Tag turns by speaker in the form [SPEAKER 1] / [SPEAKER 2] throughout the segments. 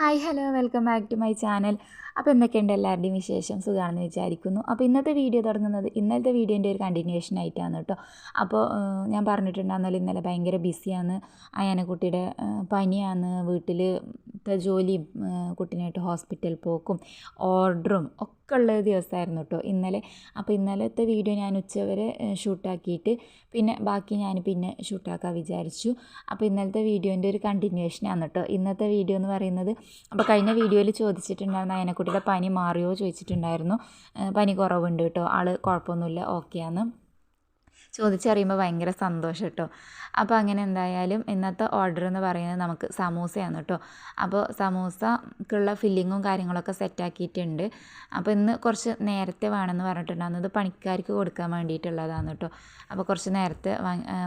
[SPEAKER 1] Hi hello welcome back to my channel അപ്പോൾ എന്തൊക്കെയുണ്ട് എല്ലാവരുടെയും വിശേഷം? സുഖമാണെന്ന് വിചാരിക്കുന്നു. അപ്പോൾ ഇന്നത്തെ വീഡിയോ തുടങ്ങുന്നത് ഇന്നലത്തെ വീഡിയോന്റെ ഒരു കണ്ടിന്യൂഷൻ ആയിട്ടാണ് കേട്ടോ. അപ്പോൾ ഞാൻ പറഞ്ഞിട്ടുണ്ടായിരുന്നല്ലോ ഇന്നലെ ഭയങ്കര ബിസിയാണ് അയാനക്കുട്ടിയുടെ കുട്ടിയുടെ പനിയാണ്. വീട്ടിൽ ജോലിയും കുട്ടീനായിട്ട് ഹോസ്പിറ്റൽ പോക്കും. ഓർഡറും ഒക്കെ ഉള്ള ഒരു ദിവസമായിരുന്നു കേട്ടോ ഇന്നലെ. അപ്പോൾ ഇന്നലത്തെ വീഡിയോ ഞാൻ ഉച്ചവരെ ഷൂട്ടാക്കിയിട്ട് പിന്നെ ബാക്കി ഞാൻ പിന്നെ ഷൂട്ടാക്കാൻ വിചാരിച്ചു. അപ്പോൾ ഇന്നലത്തെ വീഡിയോന്റെ ഒരു കണ്ടിന്യൂഷനാണ് കേട്ടോ ഇന്നത്തെ വീഡിയോ എന്ന് പറയുന്നത് അപ്പോൾ കഴിഞ്ഞ വീഡിയോയിൽ ചോദിച്ചിട്ടുണ്ടായിരുന്നു അയനക്കുട്ടിയുടെ പനി മാറിയോ ചോദിച്ചിട്ടുണ്ടായിരുന്നു. പനി കുറവുണ്ട് കേട്ടോ ആൾ കുഴപ്പമൊന്നുമില്ല ഓക്കെയാണ്. ചോദിച്ചറിയുമ്പോൾ ഭയങ്കര സന്തോഷം കേട്ടോ അപ്പോൾ അങ്ങനെ എന്തായാലും ഇന്നത്തെ ഓർഡർ എന്ന് പറയുന്നത് നമുക്ക് സമൂസയാണ് കേട്ടോ അപ്പോൾ സമൂസക്കുള്ള ഫില്ലിങ്ങും കാര്യങ്ങളൊക്കെ സെറ്റാക്കിയിട്ടുണ്ട് അപ്പോൾ ഇന്ന് കുറച്ച് നേരത്തെ വേണമെന്ന് പറഞ്ഞിട്ടുണ്ടായിരുന്നത് പണിക്കാർക്ക് കൊടുക്കാൻ വേണ്ടിയിട്ടുള്ളതാണ് കേട്ടോ അപ്പോൾ കുറച്ച് നേരത്തെ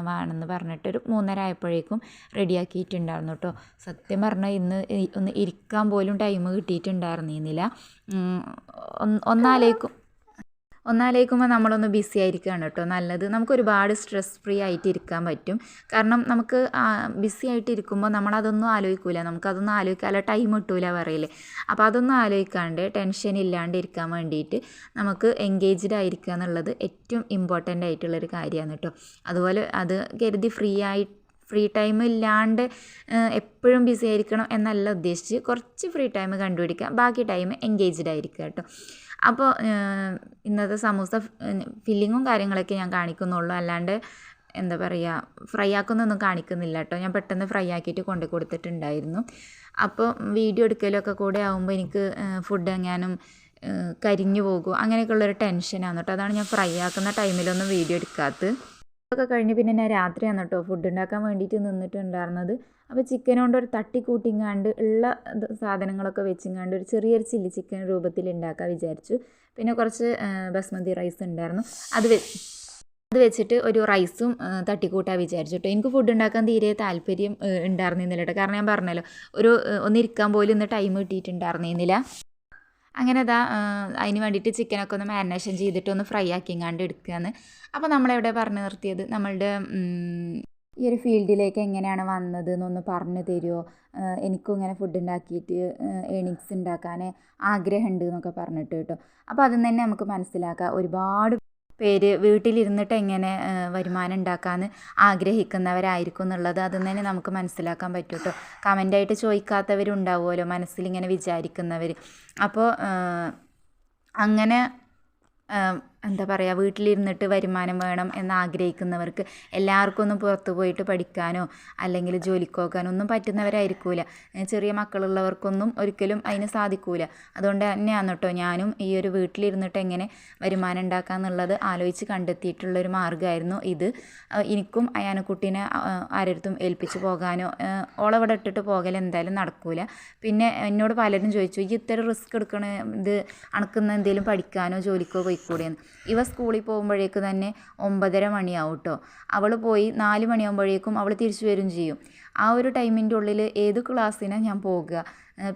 [SPEAKER 1] വേണമെന്ന് പറഞ്ഞിട്ട് ഒരു മൂന്നര ആയപ്പോഴേക്കും റെഡിയാക്കിയിട്ടുണ്ടായിരുന്നു കേട്ടോ സത്യം പറഞ്ഞാൽ ഇന്ന് ഒന്ന് ഇരിക്കാൻ പോലും ടൈം കിട്ടിയിട്ടുണ്ടായിരുന്നില്ല. ഒന്നാലേക്കും ഒന്നാലേക്കുമ്പോൾ നമ്മളൊന്ന് ബിസി ആയിരിക്കുകയാണ് കേട്ടോ. നല്ലത്. നമുക്ക് ഒരുപാട് സ്ട്രെസ് ഫ്രീ ആയിട്ട് ഇരിക്കാൻ പറ്റും. കാരണം നമുക്ക് ബിസി ആയിട്ട് ഇരിക്കുമ്പോൾ നമ്മളതൊന്നും ആലോചിക്കൂല. നമുക്കതൊന്നും ആലോചിക്കാനുള്ള ടൈം കിട്ടൂല പറയില്ലേ അപ്പോൾ അതൊന്നും ആലോചിക്കാണ്ട് ടെൻഷൻ ഇല്ലാണ്ട് ഇരിക്കാൻ വേണ്ടിയിട്ട് നമുക്ക് എൻഗേജ്ഡ് ആയിരിക്കുക എന്നുള്ളത് ഏറ്റവും ഇമ്പോർട്ടന്റ് ആയിട്ടുള്ളൊരു കാര്യമാണ് കേട്ടോ. അതുപോലെ അത് കരുതി ഫ്രീ ആയി ഫ്രീ ടൈം ഇല്ലാണ്ട് എപ്പോഴും ബിസി ആയിരിക്കണം എന്നല്ല ഉദ്ദേശിച്ച് കുറച്ച് ഫ്രീ ടൈം കണ്ടുപിടിക്കുക. ബാക്കി ടൈം എൻഗേജ്ഡ് ആയിരിക്കുക കേട്ടോ. അപ്പോൾ ഇന്നത്തെ സമൂസ ഫില്ലിങ്ങും കാര്യങ്ങളൊക്കെ ഞാൻ കാണിക്കുന്നുള്ളൂ. അല്ലാണ്ട് എന്താ പറയുക ഫ്രൈ ആക്കുന്നൊന്നും കാണിക്കുന്നില്ല കേട്ടോ. ഞാൻ പെട്ടെന്ന് ഫ്രൈ ആക്കിയിട്ട് കൊണ്ടു കൊടുത്തിട്ടുണ്ടായിരുന്നു. അപ്പോൾ വീഡിയോ എടുക്കലൊക്കെ കൂടെ ആകുമ്പോൾ എനിക്ക് ഫുഡ് എങ്ങാനും കരിഞ്ഞു പോകും അങ്ങനെയൊക്കെയുള്ളൊരു ടെൻഷനാണ് കേട്ടോ. അതാണ് ഞാൻ ഫ്രൈ ആക്കുന്ന ടൈമിലൊന്നും വീഡിയോ എടുക്കാത്തത്. ഒക്കെ കഴിഞ്ഞ് പിന്നെ ഞാൻ രാത്രിയാണ് കേട്ടോ ഫുഡ് ഉണ്ടാക്കാൻ വേണ്ടിയിട്ട് നിന്നിട്ടുണ്ടായിരുന്നത്. അപ്പോൾ ചിക്കൻ കൊണ്ട് ഒരു തട്ടിക്കൂട്ടിങ്ങാണ്ട് ഉള്ള സാധനങ്ങളൊക്കെ വെച്ചിങ്ങാണ്ട് ഒരു ചെറിയൊരു ചില്ലി ചിക്കൻ രൂപത്തിൽ ഉണ്ടാക്കാൻ വിചാരിച്ചു. പിന്നെ കുറച്ച് ബസ്മതി റൈസ് ഉണ്ടായിരുന്നു അത് അത് വെച്ചിട്ട് ഒരു റൈസും തട്ടിക്കൂട്ടാൻ വിചാരിച്ചു കേട്ടോ എനിക്ക് ഫുഡ് ഉണ്ടാക്കാൻ തീരെ താല്പര്യം ഉണ്ടായിരുന്നില്ല കാരണം ഞാൻ പറഞ്ഞല്ലോ ഒരു ഒന്നിരിക്കാൻ പോലും ഇന്ന് ടൈം കിട്ടിയിട്ടുണ്ടായിരുന്നില്ല അങ്ങനെ അതാ അതിന് വേണ്ടിയിട്ട് ചിക്കനൊക്കെ ഒന്ന് മാരിനേഷൻ ചെയ്തിട്ട് ഒന്ന് ഫ്രൈ ആക്കിങ്ങാണ്ട് എടുക്കുകയാണ് അപ്പോൾ നമ്മളെവിടെ പറഞ്ഞു നിർത്തിയത്? നമ്മളുടെ ഈ ഒരു ഫീൽഡിലേക്ക് എങ്ങനെയാണ് വന്നത് എന്നൊന്ന് പറഞ്ഞു തരുമോ? എനിക്കും ഇങ്ങനെ ഫുഡ് ഉണ്ടാക്കിയിട്ട് ഏണിങ്സ് ഉണ്ടാക്കാൻ ആഗ്രഹമുണ്ട് എന്നൊക്കെ പറഞ്ഞിട്ട് കേട്ടോ. അപ്പോൾ അതിൽ തന്നെ നമുക്ക് മനസ്സിലാക്കാം. ഒരുപാട് പേര് വീട്ടിലിരുന്നിട്ട് എങ്ങനെ വരുമാനം ഉണ്ടാക്കാമെന്ന് ആഗ്രഹിക്കുന്നവരായിരിക്കും എന്നുള്ളത് അതിൽ തന്നെ നമുക്ക് മനസ്സിലാക്കാൻ പറ്റും കേട്ടോ. കമന്റായിട്ട് ചോദിക്കാത്തവരുണ്ടാവുമല്ലോ മനസ്സിലിങ്ങനെ വിചാരിക്കുന്നവർ അപ്പോൾ അങ്ങനെ എന്താ പറയുക വീട്ടിലിരുന്നിട്ട് വരുമാനം വേണം എന്ന് ആഗ്രഹിക്കുന്നവർക്ക് എല്ലാവർക്കും ഒന്നും പുറത്ത് പോയിട്ട് പഠിക്കാനോ അല്ലെങ്കിൽ ജോലിക്ക് പോകാനോ ഒന്നും പറ്റുന്നവരായിരിക്കില്ല ചെറിയ മക്കളുള്ളവർക്കൊന്നും ഒരിക്കലും അതിന് സാധിക്കില്ല അതുകൊണ്ട് തന്നെയാണ് കേട്ടോ ഞാനും ഈ ഒരു വീട്ടിലിരുന്നിട്ട് എങ്ങനെ വരുമാനം ഉണ്ടാക്കുക എന്നുള്ളത് ആലോചിച്ച് കണ്ടെത്തിയിട്ടുള്ളൊരു മാർഗമായിരുന്നു ഇത്. എനിക്കും അയാനക്കുട്ടീനെ ആരടുത്തും ഏൽപ്പിച്ച് പോകാനോ ഓളവിടെ ഇട്ടിട്ട് പോകൽ എന്തായാലും നടക്കൂല. പിന്നെ എന്നോട് പലരും ചോദിച്ചു ഈ ഇത്ര റിസ്ക് എടുക്കണ ഇത് അണക്കുന്ന എന്തെങ്കിലും പഠിക്കാനോ ജോലിക്കോ പോയിക്കൂടെയെന്ന് ഇവ സ്കൂളിൽ പോകുമ്പോഴേക്ക് തന്നെ ഒമ്പതര മണിയാവും കേട്ടോ അവൾ പോയി നാല് മണിയാകുമ്പോഴേക്കും അവൾ തിരിച്ചു വരും ചെയ്യും. ആ ഒരു ടൈമിന്റെ ഉള്ളിൽ ഏത് ക്ലാസ്സിനാണ് ഞാൻ പോകുക?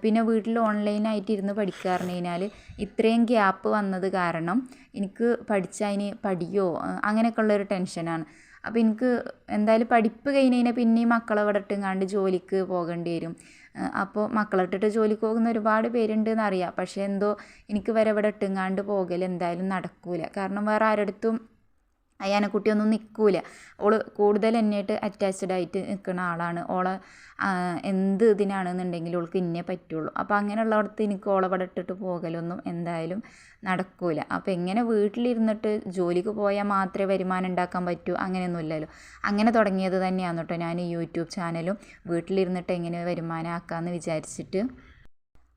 [SPEAKER 1] പിന്നെ വീട്ടിൽ ഓൺലൈനായിട്ട് ഇരുന്ന് പഠിക്കാറുണ്ട് കഴിഞ്ഞാൽ ഇത്രയും ഗ്യാപ്പ് വന്നത് കാരണം എനിക്ക് പഠിച്ചതിന് പഠിയോ അങ്ങനെയൊക്കെ ഉള്ളൊരു ടെൻഷനാണ്. അപ്പോൾ എനിക്ക് എന്തായാലും പഠിപ്പ് കഴിഞ്ഞ് കഴിഞ്ഞാൽ പിന്നെയും മക്കളെ ഇവിടെ കണ്ട് ജോലിക്ക് പോകേണ്ടി വരും. അപ്പോൾ മക്കളിട്ടിട്ട് ജോലിക്ക് പോകുന്ന ഒരുപാട് പേരുണ്ട് എന്നറിയാം പക്ഷേ എന്തോ എനിക്ക് വരെ ഇവിടെ ഇട്ടുങ്ങാണ്ട് പോകൽ എന്തായാലും നടക്കില്ല കാരണം വേറെ ആരടുത്തും അയ്യാനക്കുട്ടിയൊന്നും നിൽക്കൂല ഓൾ കൂടുതൽ എന്നെയായിട്ട് അറ്റാച്ച്ഡ് ആയിട്ട് നിൽക്കുന്ന ആളാണ്. ഓളെ എന്ത് ഇതിനാണെന്നുണ്ടെങ്കിലും ഓൾക്ക് ഇന്നേ പറ്റുള്ളൂ. അപ്പോൾ അങ്ങനെയുള്ളടത്ത് എനിക്ക് ഓളെ ഇവിടെ ഇട്ടിട്ട് പോകലൊന്നും എന്തായാലും നടക്കൂല. അപ്പോൾ എങ്ങനെ വീട്ടിലിരുന്നിട്ട് ജോലിക്ക് പോയാൽ മാത്രമേ വരുമാനം ഉണ്ടാക്കാൻ പറ്റൂ? അങ്ങനെയൊന്നുമില്ലല്ലോ അങ്ങനെ തുടങ്ങിയത് തന്നെയാണ് കേട്ടോ ഞാൻ യൂട്യൂബ് ചാനലും വീട്ടിലിരുന്നിട്ട് എങ്ങനെ വരുമാനം ആക്കാമെന്ന് വിചാരിച്ചിട്ട്.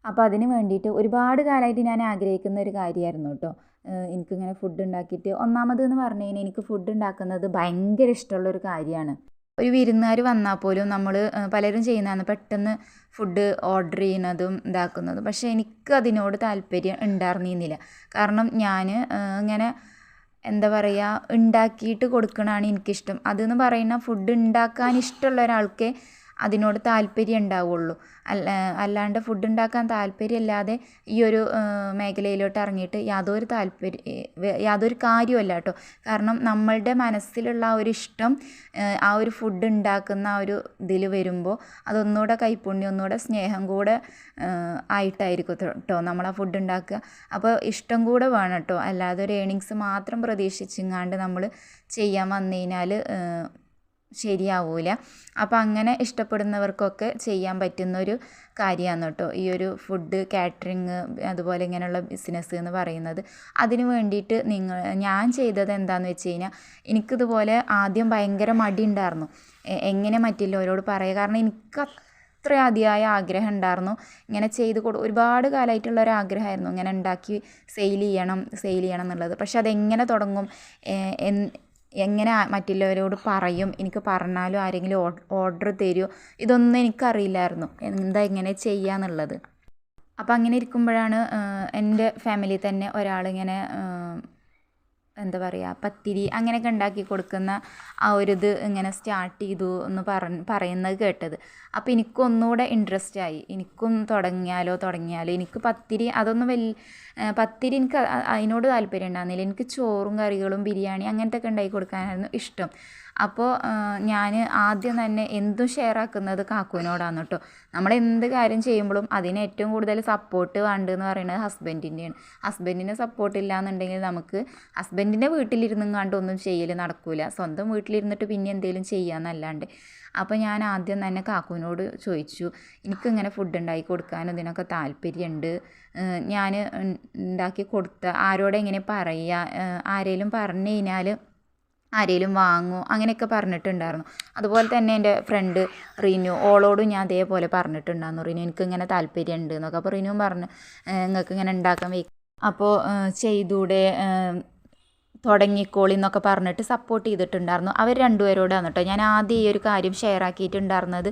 [SPEAKER 1] അപ്പോൾ അതിന് വേണ്ടിയിട്ട് ഒരുപാട് കാലമായിട്ട് ഞാൻ ആഗ്രഹിക്കുന്ന ഒരു കാര്യമായിരുന്നു കേട്ടോ. എനിക്കിങ്ങനെ ഫുഡ് ഉണ്ടാക്കിയിട്ട് ഒന്നാമത് എന്ന് പറഞ്ഞു കഴിഞ്ഞാൽ എനിക്ക് ഫുഡ് ഉണ്ടാക്കുന്നത് ഭയങ്കര ഇഷ്ടമുള്ളൊരു കാര്യമാണ്. ഒരു വിരുന്നുകാർ വന്നാൽ പോലും നമ്മൾ പലരും ചെയ്യുന്നതാണ് പെട്ടെന്ന് ഫുഡ് ഓർഡർ ചെയ്യുന്നതും ഇതാക്കുന്നതും. പക്ഷേ എനിക്ക് അതിനോട് താല്പര്യം ഉണ്ടായിരുന്നില്ല കാരണം ഞാൻ ഇങ്ങനെ എന്താ പറയുക ഉണ്ടാക്കിയിട്ട് കൊടുക്കണതാണ് എനിക്കിഷ്ടം. അതെന്ന് പറയുന്ന ഫുഡ് ഉണ്ടാക്കാൻ ഇഷ്ടമുള്ള ഒരാൾക്ക് അതിനോട് താല്പര്യം ഉണ്ടാവുള്ളൂ. അല്ല അല്ലാണ്ട് ഫുഡ് ഉണ്ടാക്കാൻ താല്പര്യമില്ലാതെ ഈ ഒരു മേഖലയിലോട്ട് ഇറങ്ങിയിട്ട് യാതൊരു താല്പര്യം യാതൊരു കാര്യമല്ല കേട്ടോ. കാരണം നമ്മളുടെ മനസ്സിലുള്ള ആ ഒരു ഇഷ്ടം ആ ഒരു ഫുഡ് ഉണ്ടാക്കുന്ന ആ ഒരു ഇതിൽ വരുമ്പോൾ അതൊന്നുകൂടെ കൈപ്പുണ്യം ഒന്നുകൂടെ സ്നേഹം കൂടെ ആയിട്ടായിരിക്കും കേട്ടോ നമ്മൾ ആ ഫുഡ് ഉണ്ടാക്കുക. അപ്പോൾ ഇഷ്ടം കൂടെ വേണം കേട്ടോ അല്ലാതെ ഒരു ഏണിങ്സ് മാത്രം പ്രതീക്ഷിച്ചിങ്ങാണ്ട് നമ്മൾ ചെയ്യാൻ വന്നു കഴിഞ്ഞാൽ ശരിയാവില്ല അപ്പോൾ അങ്ങനെ ഇഷ്ടപ്പെടുന്നവർക്കൊക്കെ ചെയ്യാൻ പറ്റുന്നൊരു കാര്യമാണ് കേട്ടോ. ഈ ഒരു ഫുഡ് കാറ്ററിങ് അതുപോലെ ഇങ്ങനെയുള്ള ബിസിനസ് എന്ന് പറയുന്നത്. അതിന് വേണ്ടിയിട്ട് നിങ്ങൾ ഞാൻ ചെയ്തത് എന്താണെന്ന് വെച്ച് കഴിഞ്ഞാൽ എനിക്കിതുപോലെ ആദ്യം ഭയങ്കര മടി ഉണ്ടായിരുന്നു. എങ്ങനെ മറ്റുള്ളവരോട് പറയുക കാരണം എനിക്ക് അത്ര അതിയായ ആഗ്രഹം ഉണ്ടായിരുന്നു. ഇങ്ങനെ ചെയ്ത് കൊടു ഒരുപാട് കാലമായിട്ടുള്ള ഒരു ആഗ്രഹമായിരുന്നു. ഇങ്ങനെ ഉണ്ടാക്കി സെയിൽ ചെയ്യണം സെയിൽ ചെയ്യണം എന്നുള്ളത്. പക്ഷെ അതെങ്ങനെ തുടങ്ങും? എങ്ങനെ മറ്റുള്ളവരോട് പറയും എനിക്ക് പറഞ്ഞാലും ആരെങ്കിലും ഓർഡർ തരുമോ ഇതൊന്നും എനിക്കറിയില്ലായിരുന്നു. എന്താ ഇങ്ങനെ ചെയ്യുക എന്നുള്ളത്. അപ്പോൾ അങ്ങനെ ഇരിക്കുമ്പോഴാണ് എന്റെ ഫാമിലി തന്നെ ഒരാളിങ്ങനെ എന്താ പറയുക പത്തിരി അങ്ങനെയൊക്കെ ഉണ്ടാക്കി കൊടുക്കുന്ന ആ ഒരു ഇത് ഇങ്ങനെ സ്റ്റാർട്ട് ചെയ്തു എന്ന് പറഞ്ഞ് പറയുന്നത് കേട്ടത്. അപ്പോൾ എനിക്കും ഒന്നുകൂടെ ഇൻട്രസ്റ്റ് ആയി. എനിക്കും തുടങ്ങിയാലോ തുടങ്ങിയാലോ. എനിക്ക് പത്തിരി അതൊന്നും വലിയ പത്തിരി എനിക്ക് അതിനോട് താല്പര്യം ഉണ്ടായിരുന്നില്ല. എനിക്ക് ചോറും കറികളും ബിരിയാണി അങ്ങനത്തെ ഒക്കെ ഉണ്ടാക്കി കൊടുക്കാനായിരുന്നു ഇഷ്ടം. അപ്പോൾ ഞാൻ ആദ്യം തന്നെ എന്തും ഷെയർ ആക്കുന്നത് കാക്കുവിനോടാണ് കേട്ടോ നമ്മൾ എന്ത് കാര്യം ചെയ്യുമ്പോഴും അതിന് ഏറ്റവും കൂടുതൽ സപ്പോർട്ട് വേണ്ടതെന്ന് പറയുന്നത് ഹസ്ബൻഡിന്റെയാണ് ഹസ്ബൻഡിന് സപ്പോർട്ട് ഇല്ല എന്നുണ്ടെങ്കിൽ നമുക്ക് ഹസ്ബൻഡിന്റെ വീട്ടിലിരുന്നും കണ്ട് ഒന്നും ചെയ്യൽ നടക്കില്ല സ്വന്തം വീട്ടിലിരുന്നിട്ട് പിന്നെ എന്തെങ്കിലും ചെയ്യാമെന്നല്ലാണ്ട് അപ്പോൾ ഞാൻ ആദ്യം തന്നെ കാക്കുവിനോട് ചോദിച്ചു എനിക്കിങ്ങനെ ഫുഡ് ഉണ്ടാക്കി കൊടുക്കാനും ഇതിനൊക്കെ താല്പര്യമുണ്ട് ഞാൻ ഉണ്ടാക്കി കൊടുത്ത ആരോടെങ്ങനെ പറയുക ആരെങ്കിലും പറഞ്ഞു കഴിഞ്ഞാൽ ആരെങ്കിലും വാങ്ങുമോ അങ്ങനെയൊക്കെ പറഞ്ഞിട്ടുണ്ടായിരുന്നു. അതുപോലെ തന്നെ എന്റെ ഫ്രണ്ട് റിനു ഓളോടും ഞാൻ അതേപോലെ പറഞ്ഞിട്ടുണ്ടായിരുന്നു. റിനു എനിക്ക് ഇങ്ങനെ താല്പര്യമുണ്ട് എന്നൊക്കെ അപ്പോൾ റിനുവും പറഞ്ഞു നിങ്ങൾക്ക് ഇങ്ങനെ ഉണ്ടാക്കാൻ വയ്ക്കും അപ്പോൾ ചെയ്തൂടെ തുടങ്ങിക്കോളി എന്നൊക്കെ പറഞ്ഞിട്ട് സപ്പോർട്ട് ചെയ്തിട്ടുണ്ടായിരുന്നു. അവർ രണ്ടുപേരോടാണ് കേട്ടോ. ഞാൻ ആദ്യം ഈ ഒരു കാര്യം ഷെയർ ആക്കിയിട്ടുണ്ടായിരുന്നത്.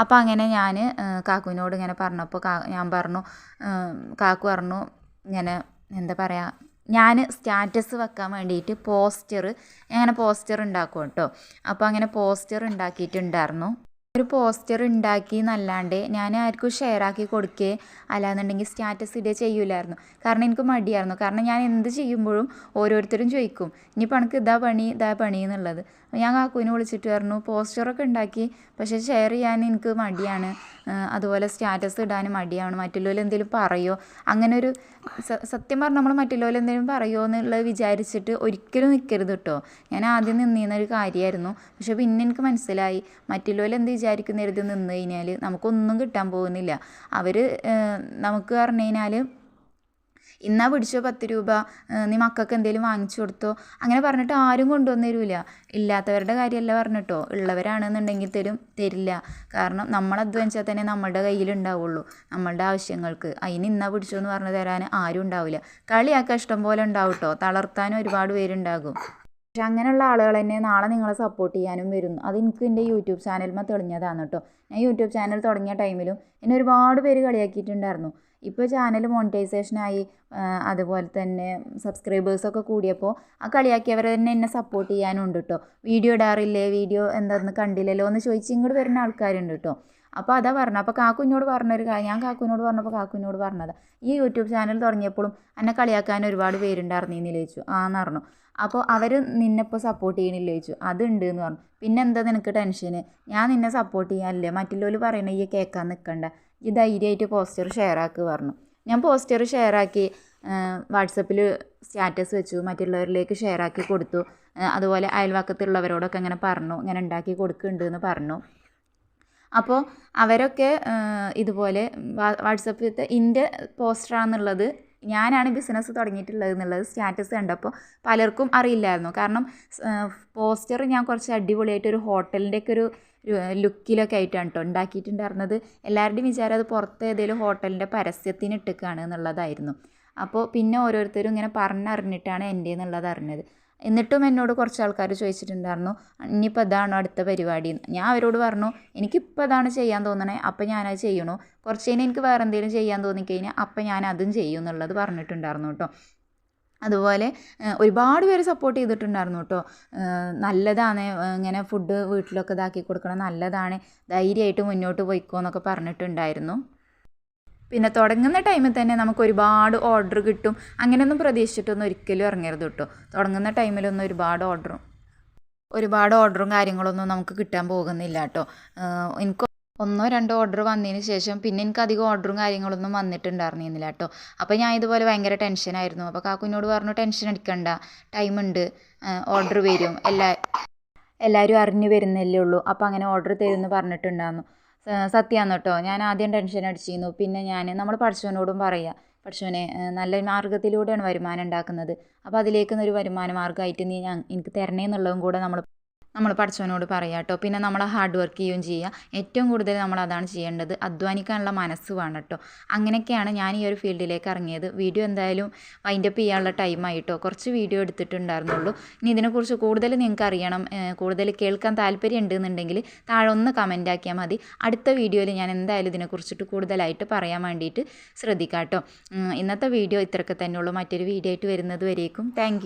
[SPEAKER 1] അപ്പോൾ അങ്ങനെ ഞാൻ കാക്കുവിനോട് ഇങ്ങനെ പറഞ്ഞപ്പോൾ ഞാൻ പറഞ്ഞു കാക്കു പറഞ്ഞു ഇങ്ങനെ എന്താ പറയുക ഞാൻ സ്റ്റാറ്റസ് വെക്കാൻ വേണ്ടിയിട്ട് പോസ്റ്റർ അങ്ങനെ പോസ്റ്റർ ഉണ്ടാക്കും കേട്ടോ. അപ്പോൾ അങ്ങനെ പോസ്റ്റർ ഉണ്ടാക്കിയിട്ടുണ്ടായിരുന്നു. ഒരു പോസ്റ്റർ ഉണ്ടാക്കി എന്നല്ലാണ്ട് ഞാൻ ആർക്കും ഷെയർ ആക്കി കൊടുക്കേ അല്ലാന്നുണ്ടെങ്കിൽ സ്റ്റാറ്റസ് ഇടുക ചെയ്യൂലായിരുന്നു. കാരണം എനിക്ക് മടിയായിരുന്നു. കാരണം ഞാൻ എന്ത് ചെയ്യുമ്പോഴും ഓരോരുത്തരും ചോദിക്കും ഇനിയിപ്പോൾ എനിക്ക് ഇതാ പണി ഇതാ പണി എന്നുള്ളത്. ഞാൻ കാക്കുവിനെ വിളിച്ചിട്ട് പറഞ്ഞു പോസ്റ്ററൊക്കെ ഉണ്ടാക്കി പക്ഷേ ഷെയർ ചെയ്യാൻ എനിക്ക് മടിയാണ്. അതുപോലെ സ്റ്റാറ്റസ് ഇടാനും മടിയാണ്. മറ്റുള്ളവർ എന്തെങ്കിലും പറയോ? അങ്ങനെ ഒരു സത്യം പറഞ്ഞാൽ നമ്മൾ മറ്റുള്ളവർ എന്തെങ്കിലും പറയോ എന്നുള്ളത് വിചാരിച്ചിട്ട് ഒരിക്കലും നിൽക്കരുത് കേട്ടോ ഞാൻ ആദ്യം നിന്നിരുന്ന ഒരു കാര്യമായിരുന്നു പക്ഷെ പിന്നെ എനിക്ക് മനസ്സിലായി. മറ്റുള്ളവർ എന്ത് വിചാരിക്കുന്ന എഴുതി നിന്ന് കഴിഞ്ഞാൽ നമുക്കൊന്നും കിട്ടാൻ പോകുന്നില്ല. അവർ നമുക്ക് പറഞ്ഞു കഴിഞ്ഞാൽ ഇന്നാ പിടിച്ചോ പത്ത് രൂപ നീ മക്കൾക്ക് എന്തെങ്കിലും വാങ്ങിച്ചു കൊടുത്തോ. അങ്ങനെ പറഞ്ഞിട്ട് ആരും കൊണ്ടുവന്ന് തരില്ല ഇല്ലാത്തവരുടെ കാര്യമല്ല പറഞ്ഞിട്ടോ. ഉള്ളവരാണെന്നുണ്ടെങ്കിൽ തരും തരില്ല. കാരണം നമ്മൾ അധ്വാനിച്ചാൽ തന്നെ നമ്മളുടെ കയ്യിലുണ്ടാവുള്ളൂ നമ്മളുടെ ആവശ്യങ്ങൾക്ക്. അതിന് ഇന്നാ പിടിച്ചോ എന്ന് പറഞ്ഞു തരാൻ ആരും ഉണ്ടാവില്ല. കളിയാക്കാൻ ഇഷ്ടം പോലെ ഉണ്ടാവും കേട്ടോ തളർത്താനും ഒരുപാട് പേരുണ്ടാകും. പക്ഷെ അങ്ങനെയുള്ള ആളുകൾ തന്നെ നാളെ നിങ്ങളെ സപ്പോർട്ട് ചെയ്യാനും വരുന്നു. അത് എനിക്ക് എന്റെ യൂട്യൂബ് ചാനലിൽ തെളിഞ്ഞതാണ് കേട്ടോ ഞാൻ യൂട്യൂബ് ചാനൽ തുടങ്ങിയ ടൈമിലും എന്നെ ഒരുപാട് പേര് കളിയാക്കിയിട്ടുണ്ടായിരുന്നു. ഇപ്പോൾ ചാനൽ മോണിറ്റൈസേഷനായി അതുപോലെ തന്നെ സബ്സ്ക്രൈബേഴ്സൊക്കെ കൂടിയപ്പോൾ ആ കളിയാക്കിയവർ തന്നെ എന്നെ സപ്പോർട്ട് ചെയ്യാനുണ്ട് കേട്ടോ വീഡിയോ ഇടാറില്ലേ? വീഡിയോ എന്താണെന്ന് കണ്ടില്ലല്ലോ എന്ന് ചോദിച്ച് ഇങ്ങോട്ട് വരുന്ന ആൾക്കാരുണ്ട് കേട്ടോ അപ്പോൾ അതാ പറഞ്ഞത്. അപ്പോൾ കാക്കുഞ്ഞോട് പറഞ്ഞൊരു കാര്യം ഞാൻ കാക്കുവിനോട് പറഞ്ഞപ്പോൾ കാക്കുവിനോട് പറഞ്ഞത്. ഈ യൂട്യൂബ് ചാനൽ തുടങ്ങിയപ്പോഴും എന്നെ കളിയാക്കാൻ ഒരുപാട് പേരുണ്ടായിരുന്നു ചോദിച്ചു. ആന്ന് പറഞ്ഞു. അപ്പോൾ അവർ നിന്നെപ്പോൾ സപ്പോർട്ട് ചെയ്യണില്ല ചോദിച്ചു. അതുണ്ട് എന്ന് പറഞ്ഞു. പിന്നെ എന്താ നിനക്ക് ടെൻഷന് ഞാൻ നിന്നെ സപ്പോർട്ട് ചെയ്യാനില്ലേ? മറ്റുള്ളവർ പറയണ ഈ കേൾക്കാൻ നിൽക്കണ്ട ഈ ധൈര്യമായിട്ട് പോസ്റ്റർ ഷെയർ ആക്കി പറഞ്ഞു. ഞാൻ പോസ്റ്റർ ഷെയർ ആക്കി വാട്സപ്പിൽ സ്റ്റാറ്റസ് വെച്ചു മറ്റുള്ളവരിലേക്ക് ഷെയർ ആക്കി കൊടുത്തു. അതുപോലെ അയൽവക്കത്തുള്ളവരോടൊക്കെ അങ്ങനെ പറഞ്ഞു ഇങ്ങനെ ഉണ്ടാക്കി കൊടുക്കുന്നുണ്ട് എന്ന് പറഞ്ഞു. അപ്പോൾ അവരൊക്കെ ഇതുപോലെ വാട്സപ്പിലത്തെ ഇന്റെ പോസ്റ്ററാണെന്നുള്ളത് ഞാനാണ് ബിസിനസ് തുടങ്ങിയിട്ടുള്ളത് എന്നുള്ളത് സ്റ്റാറ്റസ് കണ്ടപ്പോൾ പലർക്കും അറിയില്ലായിരുന്നു. കാരണം പോസ്റ്റർ ഞാൻ കുറച്ച് അടിപൊളിയായിട്ട് ഒരു ഹോട്ടലിന്റെയൊക്കെ ഒരു ലുക്കിലൊക്കെ ആയിട്ടാണ് കേട്ടോ ഉണ്ടാക്കിയിട്ടുണ്ടായിരുന്നത്. എല്ലാവരുടെയും വിചാരം അത് പുറത്ത് ഏതെങ്കിലും ഹോട്ടലിന്റെ പരസ്യത്തിന് ഇട്ടിക്കുകയാണ് എന്നുള്ളതായിരുന്നു. അപ്പോൾ പിന്നെ ഓരോരുത്തരും ഇങ്ങനെ പറഞ്ഞറിഞ്ഞിട്ടാണ് എന്റെ എന്നുള്ളത് അറിഞ്ഞത്. എന്നിട്ടും എന്നോട് കുറച്ച് ആൾക്കാർ ചോദിച്ചിട്ടുണ്ടായിരുന്നു ഇനിയിപ്പോൾ ഇതാണോ അടുത്ത പരിപാടി? ഞാൻ അവരോട് പറഞ്ഞു എനിക്കിപ്പോൾ അതാണ് ചെയ്യാൻ തോന്നണേ അപ്പോൾ ഞാനത് ചെയ്യണു. കുറച്ച് കഴിഞ്ഞാൽ എനിക്ക് വേറെ എന്തെങ്കിലും ചെയ്യാൻ തോന്നിക്കഴിഞ്ഞാൽ അപ്പോൾ ഞാൻ അതും ചെയ്യും എന്നുള്ളത് പറഞ്ഞിട്ടുണ്ടായിരുന്നു കേട്ടോ. അതുപോലെ ഒരുപാട് പേര് സപ്പോർട്ട് ചെയ്തിട്ടുണ്ടായിരുന്നു കേട്ടോ. നല്ലതാണ് ഇങ്ങനെ ഫുഡ് വീട്ടിലൊക്കെ ഇതാക്കി കൊടുക്കണം നല്ലതാണ് ധൈര്യമായിട്ട് മുന്നോട്ട് പോയിക്കോ എന്നൊക്കെ പറഞ്ഞിട്ടുണ്ടായിരുന്നു. പിന്നെ തുടങ്ങുന്ന ടൈമിൽ തന്നെ നമുക്ക് ഒരുപാട് ഓർഡർ കിട്ടും. അങ്ങനെയൊന്നും പ്രതീക്ഷിച്ചിട്ടൊന്നും ഒരിക്കലും ഇറങ്ങരുത് കേട്ടോ തുടങ്ങുന്ന ടൈമിലൊന്നും ഒരുപാട് ഓർഡറും ഒരുപാട് ഓർഡറും കാര്യങ്ങളൊന്നും നമുക്ക് കിട്ടാൻ പോകുന്നില്ല കേട്ടോ എനിക്ക് ഒന്നോ രണ്ടോ ഓർഡർ വന്നതിന് ശേഷം പിന്നെ എനിക്ക് അധികം ഓർഡറും കാര്യങ്ങളൊന്നും വന്നിട്ടുണ്ടായിരുന്നില്ല കേട്ടോ അപ്പോൾ ഞാൻ ഇതുപോലെ ഭയങ്കര ടെൻഷനായിരുന്നു അപ്പോൾ കാക്കുവിനോട് പറഞ്ഞു ടെൻഷൻ അടിക്കണ്ട. ടൈമുണ്ട് ഓർഡർ വരും. എല്ലാ എല്ലാവരും അറിഞ്ഞു വരുന്നല്ലേ ഉള്ളൂ. അപ്പോൾ അങ്ങനെ ഓർഡർ തരുമെന്ന് പറഞ്ഞിട്ടുണ്ടായിരുന്നു. സത്യമാണ് കേട്ടോ. ഞാൻ ആദ്യം ടെൻഷൻ അടിച്ചിരുന്നു. പിന്നെ ഞാൻ നമ്മൾ പഠിച്ചവനോടും പറയുക പഠിച്ചവനെ നല്ല മാർഗത്തിലൂടെയാണ് വരുമാനം ഉണ്ടാക്കുന്നത്. അപ്പോൾ അതിലേക്ക് ഒരു വരുമാന മാർഗമായിട്ട് നീ എനിക്ക് തരണേ എന്നുള്ളതും കൂടെ നമ്മൾ നമ്മൾ പഠിച്ചവനോട് പറയുക കേട്ടോ പിന്നെ നമ്മൾ ഹാർഡ് വർക്ക് ചെയ്യുകയും ചെയ്യുക ഏറ്റവും കൂടുതൽ നമ്മൾ അതാണ് ചെയ്യേണ്ടത്. അധ്വാനിക്കാനുള്ള മനസ്സ് വേണം കേട്ടോ അങ്ങനെയൊക്കെയാണ് ഞാൻ ഈ ഒരു ഫീൽഡിലേക്ക് ഇറങ്ങിയത്. വീഡിയോ എന്തായാലും വൈൻഡപ്പ് ചെയ്യാനുള്ള ടൈമായിട്ടോ കുറച്ച് വീഡിയോ എടുത്തിട്ടുണ്ടായിരുന്നുള്ളൂ. ഇനി ഇതിനെക്കുറിച്ച് കൂടുതൽ നിങ്ങൾക്ക് അറിയണം. കൂടുതൽ കേൾക്കാൻ താല്പര്യം ഉണ്ടെന്നുണ്ടെങ്കിൽ താഴെ ഒന്ന് കമന്റ് ആക്കിയാൽ മതി. അടുത്ത വീഡിയോയിൽ ഞാൻ എന്തായാലും ഇതിനെക്കുറിച്ചിട്ട് കൂടുതലായിട്ട് പറയാൻ വേണ്ടിയിട്ട് ശ്രദ്ധിക്കാം കേട്ടോ ഇന്നത്തെ വീഡിയോ ഇത്രയൊക്കെ തന്നെയുള്ളൂ മറ്റൊരു വീഡിയോ ആയിട്ട് വരുന്നത് വരേക്കും. താങ്ക്